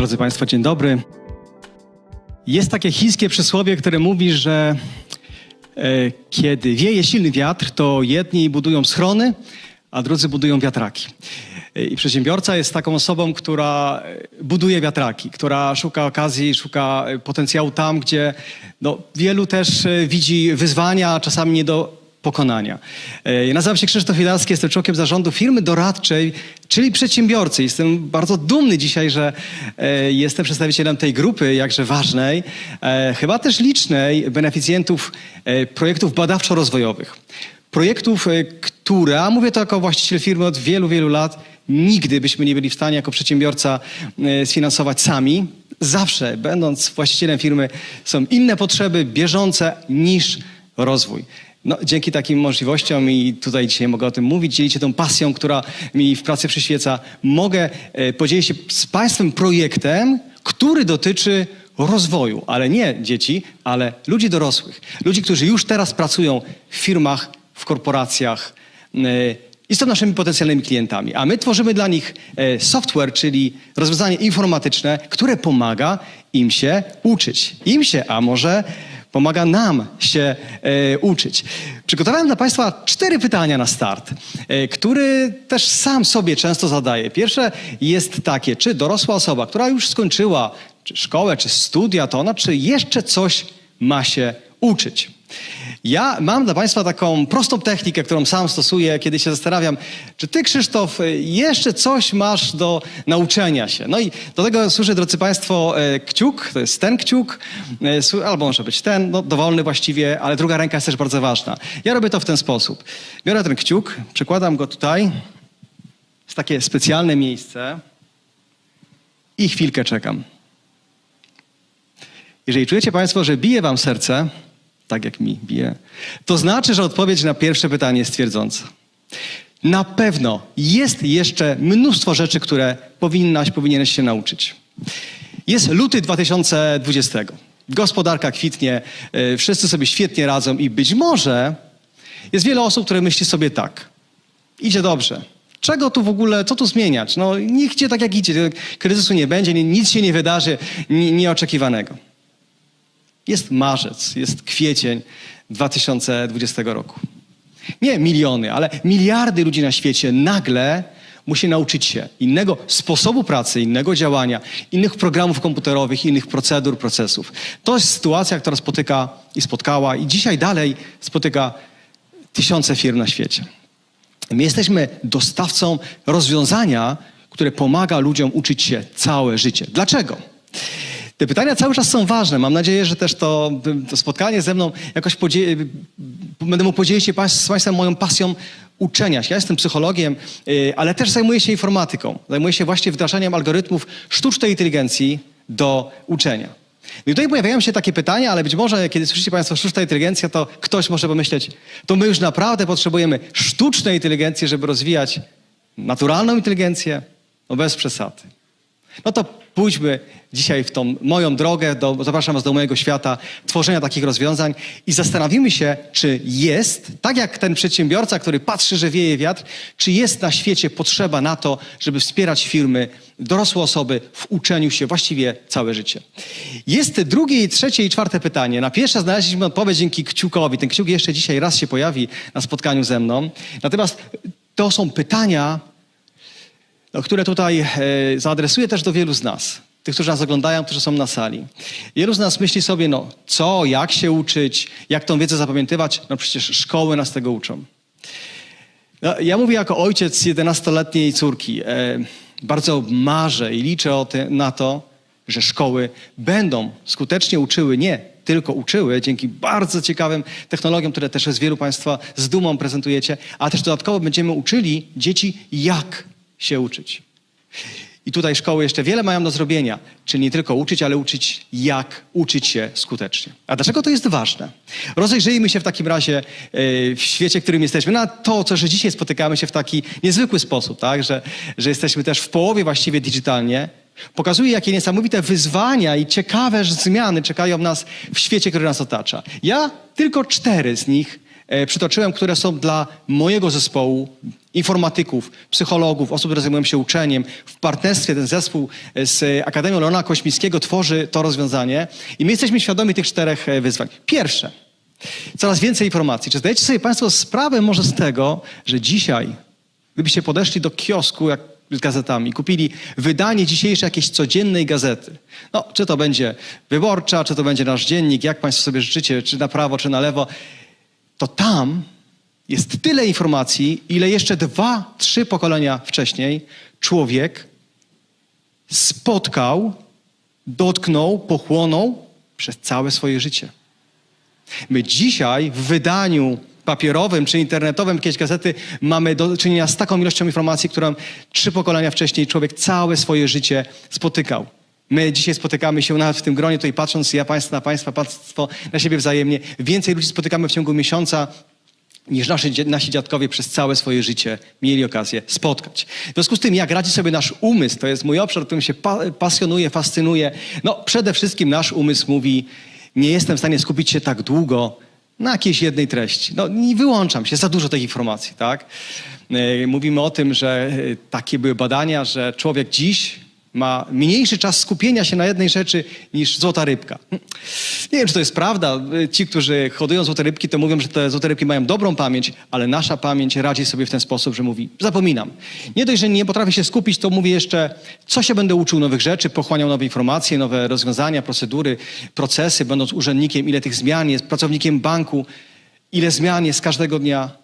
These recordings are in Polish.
Drodzy Państwo, dzień dobry. Jest takie chińskie przysłowie, które mówi, że e, kiedy wieje silny wiatr, to jedni budują schrony, a drudzy budują wiatraki. E, I przedsiębiorca jest taką osobą, która e, buduje wiatraki, która szuka okazji, szuka e, potencjału tam, gdzie no, wielu też e, widzi wyzwania, czasami nie do pokonania. E, Ja nazywam się Krzysztof Hidalski, jestem członkiem zarządu firmy doradczej, czyli przedsiębiorcy. Jestem bardzo dumny dzisiaj, że e, jestem przedstawicielem tej grupy, jakże ważnej, e, chyba też licznej beneficjentów projektów badawczo-rozwojowych. Projektów, które, a mówię to jako właściciel firmy od wielu, wielu lat, nigdy byśmy nie byli w stanie jako przedsiębiorca sfinansować sami. Zawsze, będąc właścicielem firmy, są inne potrzeby bieżące niż rozwój. No, dzięki takim możliwościom i tutaj dzisiaj mogę o tym mówić, dzielić się tą pasją, która mi w pracy przyświeca, mogę e, podzielić się z Państwem projektem, który dotyczy rozwoju, ale nie dzieci, ale ludzi dorosłych. Ludzi, którzy już teraz pracują w firmach, w korporacjach e, i są naszymi potencjalnymi klientami. A my tworzymy dla nich e, software, czyli rozwiązanie informatyczne, które pomaga im się uczyć. Im się, a może pomaga nam się e, uczyć. Przygotowałem dla Państwa cztery pytania na start, e, które też sam sobie często zadaję. Pierwsze jest takie, czy dorosła osoba, która już skończyła czy szkołę, czy studia, to ona, czy jeszcze coś ma się uczyć? Ja mam dla Państwa taką prostą technikę, którą sam stosuję, kiedy się zastanawiam, czy Ty, Krzysztof, jeszcze coś masz do nauczenia się. No i do tego służy, drodzy Państwo, e, kciuk, to jest ten kciuk, e, albo może być ten, no, dowolny właściwie, ale druga ręka jest też bardzo ważna. Ja robię to w ten sposób. Biorę ten kciuk, przekładam go tutaj, jest takie specjalne miejsce i chwilkę czekam. Jeżeli czujecie Państwo, że bije Wam serce, tak jak mi bije, to znaczy, że odpowiedź na pierwsze pytanie jest twierdząca. Na pewno jest jeszcze mnóstwo rzeczy, które powinnaś, powinieneś się nauczyć. Jest luty 2020. Gospodarka kwitnie, e, wszyscy sobie świetnie radzą i być może jest wiele osób, które myśli sobie tak. Idzie dobrze. Czego tu w ogóle, co tu zmieniać? No niech idzie tak jak idzie. Kryzysu nie będzie, ni- nic się nie wydarzy ni- nieoczekiwanego. Jest marzec, jest kwiecień 2020 roku. Nie miliony, ale miliardy ludzi na świecie nagle musi nauczyć się innego sposobu pracy, innego działania, innych programów komputerowych, innych procedur, procesów. To jest sytuacja, która spotyka i spotkała i dzisiaj dalej spotyka tysiące firm na świecie. My jesteśmy dostawcą rozwiązania, które pomaga ludziom uczyć się całe życie. Dlaczego? Te pytania cały czas są ważne. Mam nadzieję, że też to, to spotkanie ze mną jakoś będę mógł podzielić się z Państwem moją pasją uczenia się. Ja jestem psychologiem, yy, ale też zajmuję się informatyką. Zajmuję się właśnie wdrażaniem algorytmów sztucznej inteligencji do uczenia. No I tutaj pojawiają się takie pytania, ale być może kiedy słyszycie Państwo sztuczna inteligencja, to ktoś może pomyśleć, to my już naprawdę potrzebujemy sztucznej inteligencji, żeby rozwijać naturalną inteligencję? No bez przesady. No to pójdźmy dzisiaj w tą moją drogę, do, zapraszam Was do mojego świata tworzenia takich rozwiązań i zastanowimy się, czy jest, tak jak ten przedsiębiorca, który patrzy, że wieje wiatr, czy jest na świecie potrzeba na to, żeby wspierać firmy, dorosłe osoby w uczeniu się właściwie całe życie. Jest drugie, trzecie i czwarte pytanie. Na pierwsze znaleźliśmy odpowiedź dzięki kciukowi. Ten kciuk jeszcze dzisiaj raz się pojawi na spotkaniu ze mną. Natomiast to są pytania, no, które tutaj e, zaadresuję też do wielu z nas. Tych, którzy nas oglądają, którzy są na sali. Wielu z nas myśli sobie, no co, jak się uczyć, jak tą wiedzę zapamiętywać? No przecież szkoły nas tego uczą. No, ja mówię jako ojciec 11-letniej córki. E, bardzo marzę i liczę te, na to, że szkoły będą skutecznie uczyły, nie tylko uczyły, dzięki bardzo ciekawym technologiom, które też z wielu Państwa z dumą prezentujecie, a też dodatkowo będziemy uczyli dzieci, jak się uczyć. I tutaj szkoły jeszcze wiele mają do zrobienia, czyli nie tylko uczyć, ale uczyć, jak uczyć się skutecznie. A dlaczego to jest ważne? Rozejrzyjmy się w takim razie e, w świecie, w którym jesteśmy, na to, co, że dzisiaj spotykamy się w taki niezwykły sposób, tak? że, że jesteśmy też w połowie właściwie digitalnie. Pokazuje, jakie niesamowite wyzwania i ciekawe zmiany czekają nas w świecie, który nas otacza. Ja tylko cztery z nich przytoczyłem, które są dla mojego zespołu informatyków, psychologów, osób, które zajmują się uczeniem. W partnerstwie ten zespół e, z Akademią Leona Kośmińskiego tworzy to rozwiązanie i my jesteśmy świadomi tych czterech e, wyzwań. Pierwsze, coraz więcej informacji. Czy zdajecie sobie Państwo sprawę może z tego, że dzisiaj, gdybyście podeszli do kiosku jak z gazetami, kupili wydanie dzisiejsze jakiejś codziennej gazety, no, czy to będzie wyborcza, czy to będzie nasz dziennik, jak Państwo sobie życzycie, czy na prawo, czy na lewo, to tam jest tyle informacji, ile jeszcze dwa, trzy pokolenia wcześniej człowiek spotkał, dotknął, pochłonął przez całe swoje życie. My dzisiaj w wydaniu papierowym czy internetowym jakiejś gazety mamy do czynienia z taką ilością informacji, którą trzy pokolenia wcześniej człowiek całe swoje życie spotykał. My dzisiaj spotykamy się nawet w tym gronie, tutaj patrząc ja Państwa na Państwa, Państwo na siebie wzajemnie. Więcej ludzi spotykamy w ciągu miesiąca niż nasi, nasi dziadkowie przez całe swoje życie mieli okazję spotkać. W związku z tym, jak radzi sobie nasz umysł, to jest mój obszar, którym się pa pasjonuje, fascynuje. No, przede wszystkim nasz umysł mówi, nie jestem w stanie skupić się tak długo na jakiejś jednej treści. No, nie wyłączam się, za dużo tych informacji, tak? E, mówimy o tym, że e, takie były badania, że człowiek dziś ma mniejszy czas skupienia się na jednej rzeczy niż złota rybka. Nie wiem, czy to jest prawda. Ci, którzy hodują złote rybki, to mówią, że te złote rybki mają dobrą pamięć, ale nasza pamięć radzi sobie w ten sposób, że mówi, zapominam. Nie dość, że nie potrafię się skupić, to mówię jeszcze, co się będę uczył nowych rzeczy, pochłaniał nowe informacje, nowe rozwiązania, procedury, procesy, będąc urzędnikiem, ile tych zmian jest, pracownikiem banku, ile zmian jest każdego dnia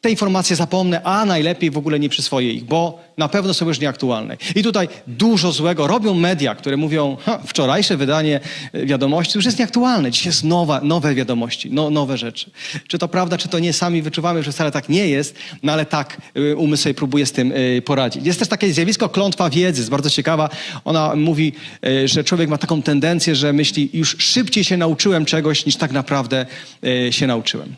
te informacje zapomnę, a najlepiej w ogóle nie przyswoję ich, bo na pewno są już nieaktualne. I tutaj dużo złego robią media, które mówią, wczorajsze wydanie e, wiadomości już jest nieaktualne, dzisiaj jest nowa, nowe wiadomości, no, nowe rzeczy. Czy to prawda, czy to nie, sami wyczuwamy, że wcale tak nie jest, no ale tak y, umysł sobie próbuje z tym y, poradzić. Jest też takie zjawisko klątwa wiedzy, jest bardzo ciekawa. Ona mówi, że człowiek ma taką tendencję, że myśli, już szybciej się nauczyłem czegoś, niż tak naprawdę się nauczyłem.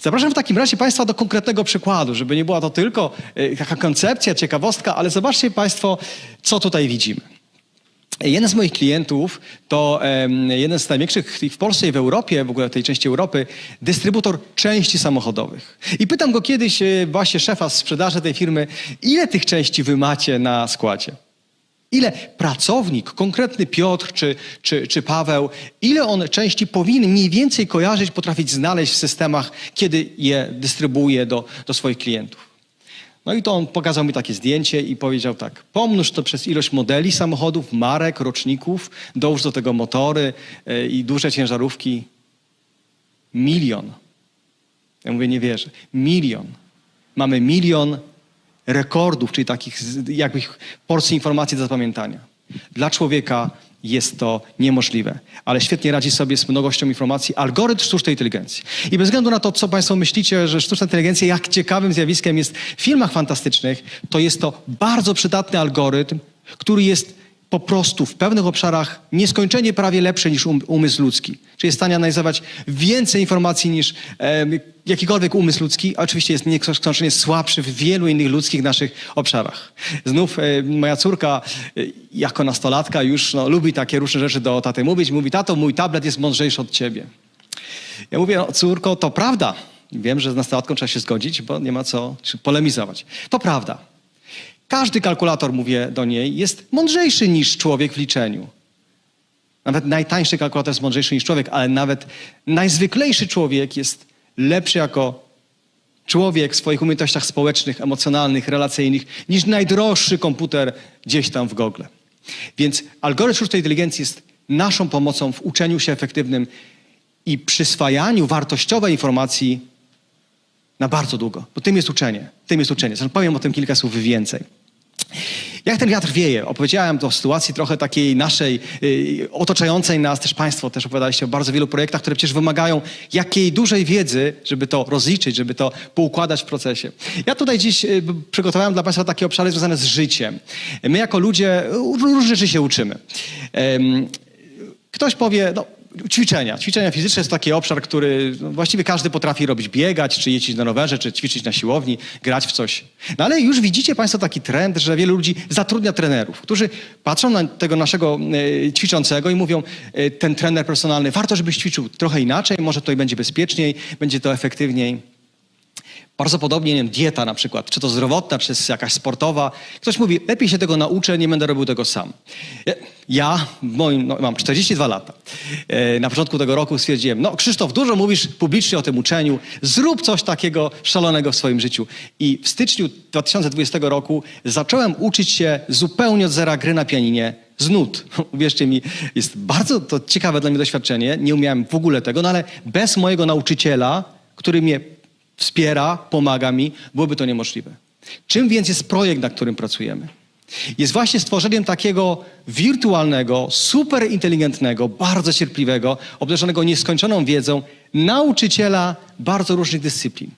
Zapraszam w takim razie Państwa do konkretnego przykładu, żeby nie była to tylko taka koncepcja, ciekawostka, ale zobaczcie Państwo, co tutaj widzimy. Jeden z moich klientów to jeden z największych w Polsce i w Europie, w ogóle w tej części Europy, dystrybutor części samochodowych. I pytam go kiedyś, y, właśnie szefa sprzedaży tej firmy, ile tych części wy macie na składzie? Ile pracownik, konkretny Piotr czy, czy, czy Paweł, ile on części powinien mniej więcej kojarzyć, potrafić znaleźć w systemach, kiedy je dystrybuuje do, do swoich klientów? No i to on pokazał mi takie zdjęcie i powiedział tak, pomnóż to przez ilość modeli samochodów, marek, roczników, dołóż do tego motory yy, i duże ciężarówki. Milion. Ja mówię, nie wierzę. Milion. Mamy milion rekordów, czyli takich jakby porcji informacji do zapamiętania. Dla człowieka jest to niemożliwe, ale świetnie radzi sobie z mnogością informacji algorytm sztucznej inteligencji. I bez względu na to, co Państwo myślicie, że sztuczna inteligencja jak ciekawym zjawiskiem jest w filmach fantastycznych, to jest to bardzo przydatny algorytm, który jest po prostu w pewnych obszarach nieskończenie prawie lepszy niż um, umysł ludzki. Czyli jest w stanie analizować więcej informacji niż e, jakikolwiek umysł ludzki, oczywiście jest nieskończenie słabszy w wielu innych ludzkich naszych obszarach. Znów e, moja córka e, jako nastolatka już no, lubi takie różne rzeczy do taty mówić. Mówi, tato, mój tablet jest mądrzejszy od ciebie. Ja mówię, no, córko, to prawda. Wiem, że z nastolatką trzeba się zgodzić, bo nie ma co polemizować. To prawda. Każdy kalkulator, mówię do niej, jest mądrzejszy niż człowiek w liczeniu. Nawet najtańszy kalkulator jest mądrzejszy niż człowiek, ale nawet najzwyklejszy człowiek jest lepszy jako człowiek w swoich umiejętnościach społecznych, emocjonalnych, relacyjnych, niż najdroższy komputer gdzieś tam w Google. Więc algorytm sztucznej inteligencji jest naszą pomocą w uczeniu się efektywnym i przyswajaniu wartościowej informacji na bardzo długo, bo tym jest uczenie. Tym jest uczenie. Zresztą powiem o tym kilka słów więcej. Jak ten wiatr wieje? Opowiedziałem o sytuacji trochę takiej naszej, yy, otaczającej nas, też Państwo też opowiadaliście o bardzo wielu projektach, które przecież wymagają jakiej dużej wiedzy, żeby to rozliczyć, żeby to poukładać w procesie. Ja tutaj dziś yy, przygotowałem dla Państwa takie obszary związane z życiem. My jako ludzie różne rzeczy się uczymy. Yy, ktoś powie, no ćwiczenia. Ćwiczenia fizyczne jest taki obszar, który no, właściwie każdy potrafi robić, biegać, czy jeździć na rowerze, czy ćwiczyć na siłowni, grać w coś. No ale już widzicie Państwo taki trend, że wielu ludzi zatrudnia trenerów, którzy patrzą na tego naszego e, ćwiczącego i mówią, e, ten trener personalny, warto, żebyś ćwiczył trochę inaczej, może tutaj będzie bezpieczniej, będzie to efektywniej. Bardzo podobnie, nie wiem, dieta na przykład, czy to zdrowotna, czy jakaś sportowa. Ktoś mówi, lepiej się tego nauczę, nie będę robił tego sam. Ja, moim, no, mam 42 lata, e, na początku tego roku stwierdziłem, no Krzysztof, dużo mówisz publicznie o tym uczeniu, zrób coś takiego szalonego w swoim życiu. I w styczniu 2020 roku zacząłem uczyć się zupełnie od zera gry na pianinie, z nut. Uwierzcie mi, jest bardzo to ciekawe dla mnie doświadczenie. Nie umiałem w ogóle tego, no ale bez mojego nauczyciela, który mnie wspiera, pomaga mi, byłoby to niemożliwe. Czym więc jest projekt, na którym pracujemy? Jest właśnie stworzeniem takiego wirtualnego, super inteligentnego, bardzo cierpliwego, obdarzonego nieskończoną wiedzą nauczyciela bardzo różnych dyscyplin.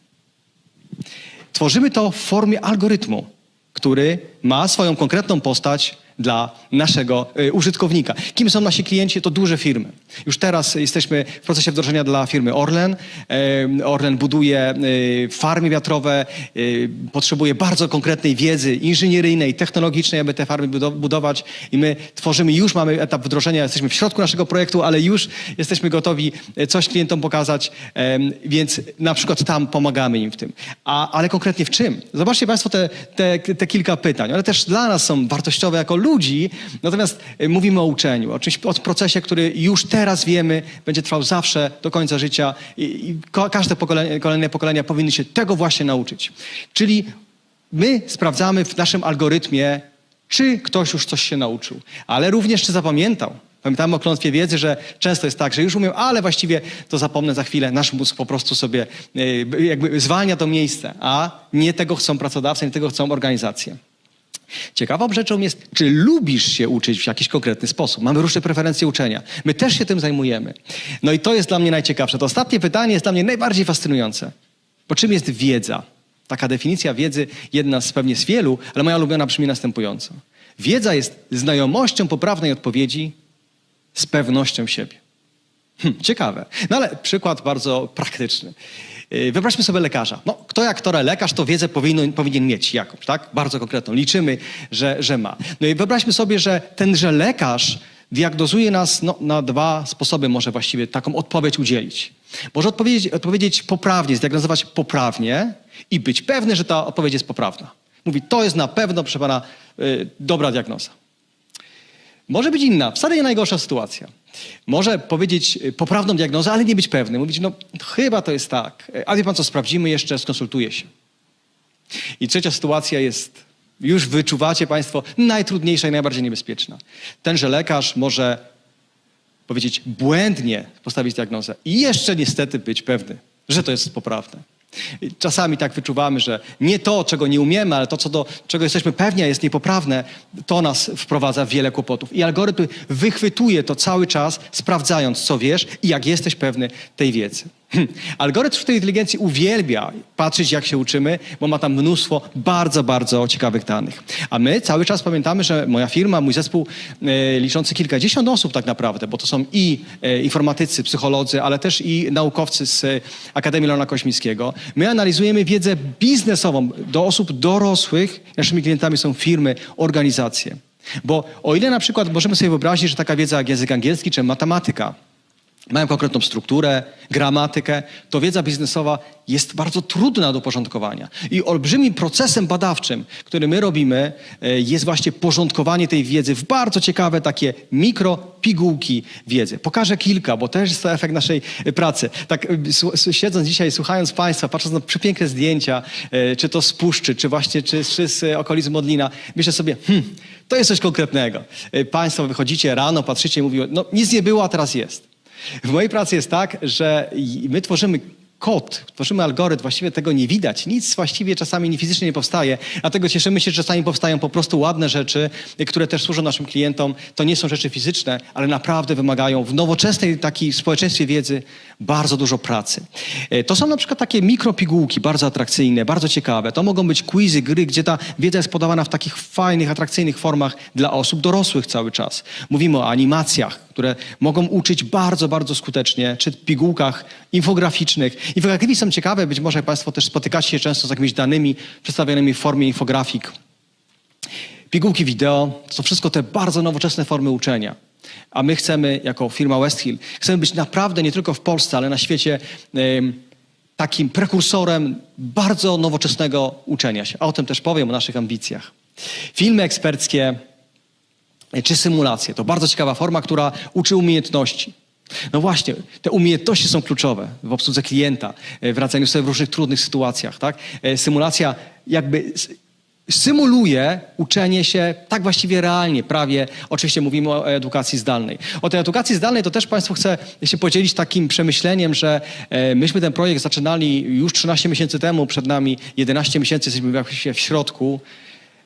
Tworzymy to w formie algorytmu, który ma swoją konkretną postać, dla naszego y, użytkownika. Kim są nasi klienci? To duże firmy. Już teraz jesteśmy w procesie wdrożenia dla firmy Orlen. Y, Orlen buduje y, farmy wiatrowe, potrzebuje bardzo konkretnej wiedzy inżynieryjnej, technologicznej, aby te farmy budować i my tworzymy, już mamy etap wdrożenia, jesteśmy w środku naszego projektu, ale już jesteśmy gotowi coś klientom pokazać, więc na przykład tam pomagamy im w tym. A, ale konkretnie w czym? Zobaczcie Państwo te, te, te kilka pytań. One też dla nas są wartościowe jako ludzi, natomiast y, mówimy o uczeniu, o czymś, o procesie, który już teraz wiemy, będzie trwał zawsze do końca życia i, i każde pokolenie, kolejne pokolenia powinny się tego właśnie nauczyć. Czyli my sprawdzamy w naszym algorytmie, czy ktoś już coś się nauczył, ale również czy zapamiętał. Pamiętamy o klątwie wiedzy, że często jest tak, że już umiem, ale właściwie to zapomnę za chwilę. Nasz mózg po prostu sobie y, jakby zwalnia to miejsce, a nie tego chcą pracodawcy, nie tego chcą organizacje. Ciekawą rzeczą jest, czy lubisz się uczyć w jakiś konkretny sposób. Mamy różne preferencje uczenia. My też się tym zajmujemy. No i to jest dla mnie najciekawsze. To ostatnie pytanie jest dla mnie najbardziej fascynujące. Bo czym jest wiedza? Taka definicja wiedzy, jedna z pewnie z wielu, ale moja ulubiona brzmi następująco. Wiedza jest znajomością poprawnej odpowiedzi z pewnością siebie. Hm, ciekawe. No ale przykład bardzo praktyczny. Yy, wyobraźmy sobie lekarza. No, kto jak kto lekarz, to wiedzę powinien, powinien mieć jakąś, tak? Bardzo konkretną. Liczymy, że, że ma. No i wyobraźmy sobie, że tenże lekarz diagnozuje nas no, na dwa sposoby, może właściwie taką odpowiedź udzielić. Może odpowiedzieć, odpowiedzieć poprawnie, zdiagnozować poprawnie i być pewny, że ta odpowiedź jest poprawna. Mówi, to jest na pewno, proszę pana, yy, dobra diagnoza. Może być inna, wcale nie najgorsza sytuacja. Może powiedzieć y, poprawną diagnozę, ale nie być pewny. Mówić, no chyba to jest tak. A wie pan co, sprawdzimy jeszcze, skonsultuję się. I trzecia sytuacja jest, już wyczuwacie państwo, najtrudniejsza i najbardziej niebezpieczna. Tenże lekarz może powiedzieć błędnie, postawić diagnozę i jeszcze niestety być pewny, że to jest poprawne. Czasami tak wyczuwamy, że nie to, czego nie umiemy, ale to, co do czego jesteśmy pewni, jest niepoprawne, to nas wprowadza w wiele kłopotów. I algorytm wychwytuje to cały czas, sprawdzając, co wiesz i jak jesteś pewny tej wiedzy. Hmm. Algorytm sztucznej inteligencji uwielbia patrzeć, jak się uczymy, bo ma tam mnóstwo bardzo, bardzo ciekawych danych. A my cały czas pamiętamy, że moja firma, mój zespół e, liczący kilkadziesiąt osób tak naprawdę, bo to są i e, informatycy, psycholodzy, ale też i naukowcy z e, Akademii Lona Kośmickiego. My analizujemy wiedzę biznesową do osób dorosłych. Naszymi klientami są firmy, organizacje. Bo o ile na przykład możemy sobie wyobrazić, że taka wiedza jak język angielski czy matematyka mają konkretną strukturę, gramatykę, to wiedza biznesowa jest bardzo trudna do porządkowania. I olbrzymim procesem badawczym, który my robimy, e, jest właśnie porządkowanie tej wiedzy w bardzo ciekawe takie mikropigułki wiedzy. Pokażę kilka, bo też jest to efekt naszej pracy. Tak e, siedząc dzisiaj, słuchając Państwa, patrząc na przepiękne zdjęcia, e, czy to z Puszczy, czy właśnie czy, czy z okolicy Modlina, myślę sobie, hmm, to jest coś konkretnego. Państwo wychodzicie rano, patrzycie i mówią, no nic nie było, a teraz jest. W mojej pracy jest tak, że my tworzymy kod, tworzymy algorytm, właściwie tego nie widać. Nic właściwie czasami nie fizycznie nie powstaje. Dlatego cieszymy się, że czasami powstają po prostu ładne rzeczy, które też służą naszym klientom. To nie są rzeczy fizyczne, ale naprawdę wymagają w nowoczesnej takiej społeczeństwie wiedzy bardzo dużo pracy. E, to są na przykład takie mikropigułki, bardzo atrakcyjne, bardzo ciekawe. To mogą być quizy, gry, gdzie ta wiedza jest podawana w takich fajnych, atrakcyjnych formach dla osób dorosłych cały czas. Mówimy o animacjach, które mogą uczyć bardzo, bardzo skutecznie, czy pigułkach infograficznych. Infografiki są ciekawe, być może Państwo też spotykacie się często z jakimiś danymi przedstawionymi w formie infografik. Pigułki wideo, to wszystko te bardzo nowoczesne formy uczenia. A my chcemy, jako firma Westhill, chcemy być naprawdę nie tylko w Polsce, ale na świecie takim prekursorem bardzo nowoczesnego uczenia się. A o tym też powiem, o naszych ambicjach. Filmy eksperckie czy symulacje to bardzo ciekawa forma, która uczy umiejętności. No właśnie, te umiejętności są kluczowe w obsłudze klienta, e, w radzeniu sobie w różnych trudnych sytuacjach. Tak? E, Symulacja jakby symuluje uczenie się tak właściwie realnie, prawie. Oczywiście mówimy o edukacji zdalnej. O tej edukacji zdalnej to też Państwu chcę się podzielić takim przemyśleniem, że e, myśmy ten projekt zaczynali już 13 miesięcy temu, przed nami 11 miesięcy, jesteśmy w środku.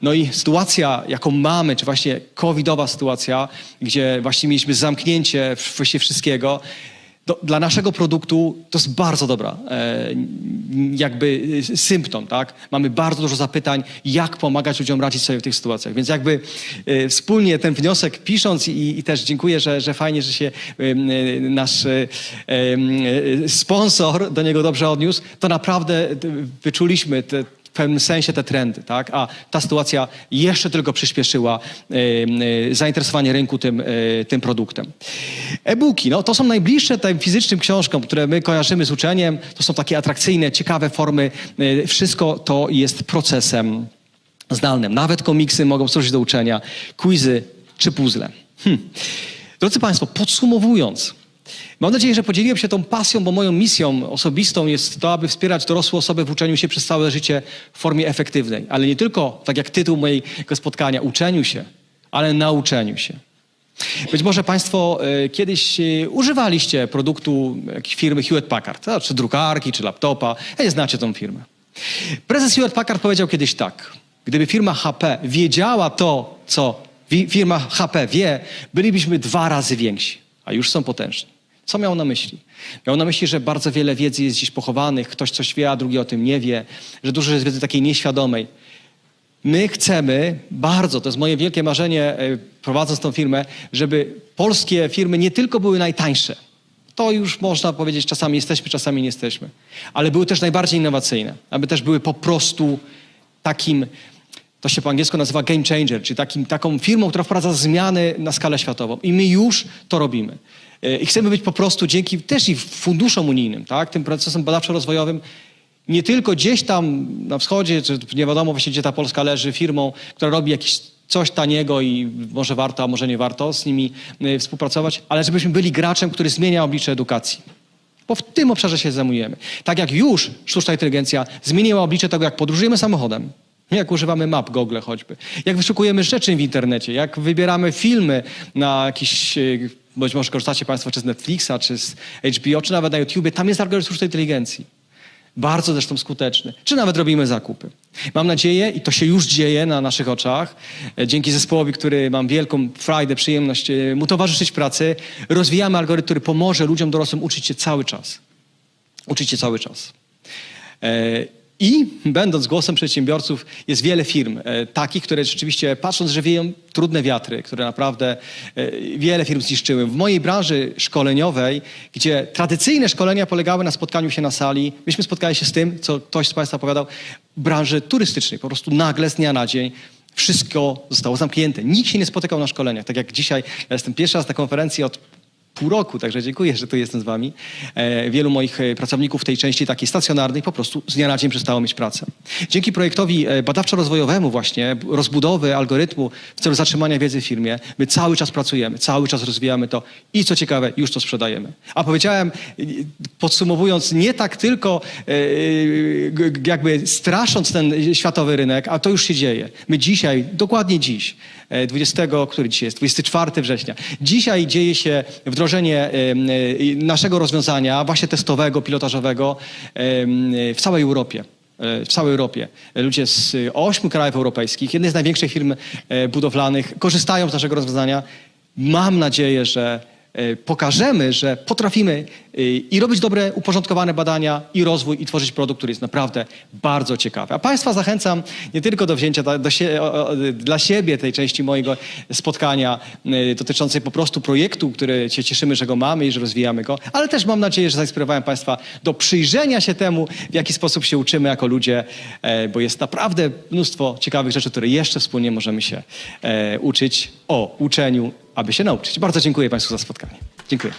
No i sytuacja, jaką mamy, czy właśnie covidowa sytuacja, gdzie właśnie mieliśmy zamknięcie wszystkiego, to dla naszego produktu to jest bardzo dobra e, jakby e, symptom, tak? Mamy bardzo dużo zapytań, jak pomagać ludziom radzić sobie w tych sytuacjach. Więc jakby e, wspólnie ten wniosek pisząc i, i też dziękuję, że, że fajnie, że się e, nasz e, e, sponsor do niego dobrze odniósł, to naprawdę wyczuliśmy te pewnym sensie te trendy, tak? A ta sytuacja jeszcze tylko przyspieszyła e, zainteresowanie rynku tym, e, tym produktem. E-booki, no to są najbliższe tym fizycznym książkom, które my kojarzymy z uczeniem. To są takie atrakcyjne, ciekawe formy. E, wszystko to jest procesem zdalnym. Nawet komiksy mogą służyć do uczenia, quizy czy puzzle. Hm. Drodzy Państwo, podsumowując, Mam nadzieję, że podzieliłem się tą pasją, bo moją misją osobistą jest to, aby wspierać dorosłe osoby w uczeniu się przez całe życie w formie efektywnej. Ale nie tylko, tak jak tytuł mojego spotkania, uczeniu się, ale nauczeniu się. Być może Państwo e, kiedyś e, używaliście produktu firmy Hewlett Packard, a, czy drukarki, czy laptopa. Nie znacie tą firmę. Prezes Hewlett Packard powiedział kiedyś tak. Gdyby firma HP wiedziała to, co firma HP wie, bylibyśmy dwa razy więksi, a już są potężni. Co miał na myśli? Miał na myśli, że bardzo wiele wiedzy jest dziś pochowanych, ktoś coś wie, a drugi o tym nie wie, że dużo jest wiedzy takiej nieświadomej. My chcemy bardzo, to jest moje wielkie marzenie, e, prowadząc tą firmę, żeby polskie firmy nie tylko były najtańsze. To już można powiedzieć, czasami jesteśmy, czasami nie jesteśmy. Ale były też najbardziej innowacyjne. Aby też były po prostu takim, to się po angielsku nazywa game changer, czyli takim, taką firmą, która wprowadza zmiany na skalę światową. I my już to robimy. E, I chcemy być po prostu dzięki też i funduszom unijnym, tak, tym procesom badawczo-rozwojowym, nie tylko gdzieś tam na wschodzie, czy nie wiadomo właśnie, gdzie ta Polska leży, firmą, która robi jakieś coś taniego i może warto, a może nie warto z nimi y, współpracować, ale żebyśmy byli graczem, który zmienia oblicze edukacji. Bo w tym obszarze się zajmujemy. Tak jak już sztuczna inteligencja zmieniła oblicze tego, jak podróżujemy samochodem, jak używamy map Google choćby, jak wyszukujemy rzeczy w internecie, jak wybieramy filmy na jakiś, y, być może korzystacie Państwo czy z Netflixa, czy z HBO, czy nawet na YouTubie, tam jest algorytm sztucznej inteligencji. Bardzo zresztą skuteczny. Czy nawet robimy zakupy. Mam nadzieję, i to się już dzieje na naszych oczach, e, dzięki zespołowi, który mam wielką frajdę, przyjemność e, mu towarzyszyć w pracy, rozwijamy algorytm, który pomoże ludziom dorosłym uczyć się cały czas. Uczyć się cały czas. I będąc głosem przedsiębiorców, jest wiele firm e, takich, które rzeczywiście, patrząc, że wieją trudne wiatry, które naprawdę e, wiele firm zniszczyły. W mojej branży szkoleniowej, gdzie tradycyjne szkolenia polegały na spotkaniu się na sali, myśmy spotkali się z tym, co ktoś z Państwa opowiadał, branży turystycznej. Po prostu nagle z dnia na dzień wszystko zostało zamknięte. Nikt się nie spotykał na szkoleniach. Tak jak dzisiaj, ja jestem pierwszy raz na konferencji od pół roku, także dziękuję, że tu jestem z wami. E, wielu moich e, pracowników w tej części takiej stacjonarnej po prostu z dnia na dzień przestało mieć pracę. Dzięki projektowi e, badawczo-rozwojowemu właśnie, rozbudowy algorytmu w celu zatrzymania wiedzy w firmie, my cały czas pracujemy, cały czas rozwijamy to i co ciekawe, już to sprzedajemy. A powiedziałem, podsumowując, nie tak tylko jakby strasząc ten światowy rynek, a to już się dzieje. My dzisiaj, dokładnie dziś, 20, który dzisiaj jest, 24 września. Dzisiaj dzieje się wdrożenie e, naszego rozwiązania, właśnie testowego, pilotażowego w całej Europie. E, W całej Europie. Ludzie z e, ośmiu krajów europejskich, jednej z największych firm e, budowlanych, korzystają z naszego rozwiązania. Mam nadzieję, że e, pokażemy, że potrafimy e, i robić dobre, uporządkowane badania, i rozwój, i tworzyć produkt, który jest naprawdę bardzo ciekawy. A Państwa zachęcam nie tylko do wzięcia do, dla siebie tej części mojego spotkania e, dotyczącej po prostu projektu, który się cieszymy, że go mamy i że rozwijamy go, ale też mam nadzieję, że zainspirowałem Państwa do przyjrzenia się temu, w jaki sposób się uczymy jako ludzie, e, bo jest naprawdę mnóstwo ciekawych rzeczy, które jeszcze wspólnie możemy się e, uczyć o uczeniu, aby się nauczyć. Bardzo dziękuję Państwu za spotkanie. Dziękuję.